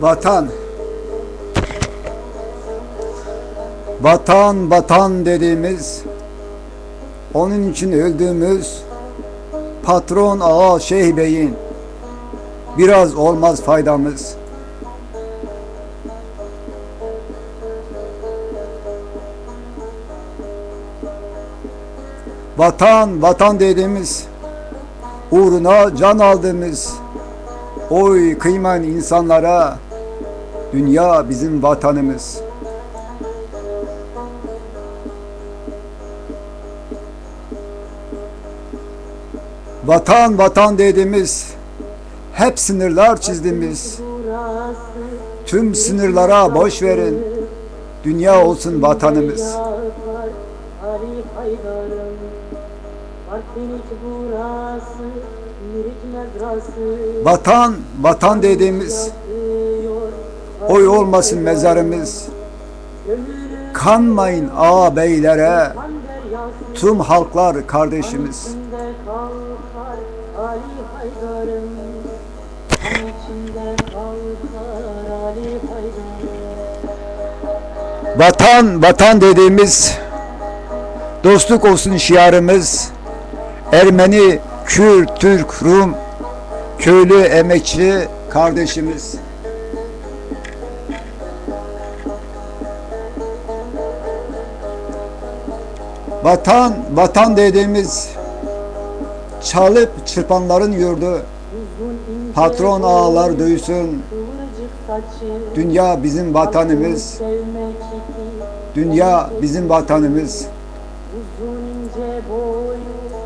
Vatan. Vatan, vatan dediğimiz, onun için öldüğümüz patron ağa Şeyh Bey'in biraz olmaz faydamız. Vatan, vatan dediğimiz, uğruna can aldığımız, oy kıyman insanlara, dünya bizim vatanımız. Vatan, vatan dediğimiz, hep sınırlar çizdiğimiz, tüm sınırlara boş verin, dünya olsun vatanımız. Vatan, vatan dediğimiz, oy olmasın mezarımız. Kanmayın ağabeylere, tüm halklar kardeşimiz. Vatan, vatan dediğimiz dostluk olsun şiarımız. Ermeni, Kürt, Türk, Rum, köylü, emekçi kardeşimiz. Vatan, vatan dediğimiz çalıp çırpanların yurdu. Patron ağalar saçı Dünya bizim vatanımız. Dünya bizim vatanımız.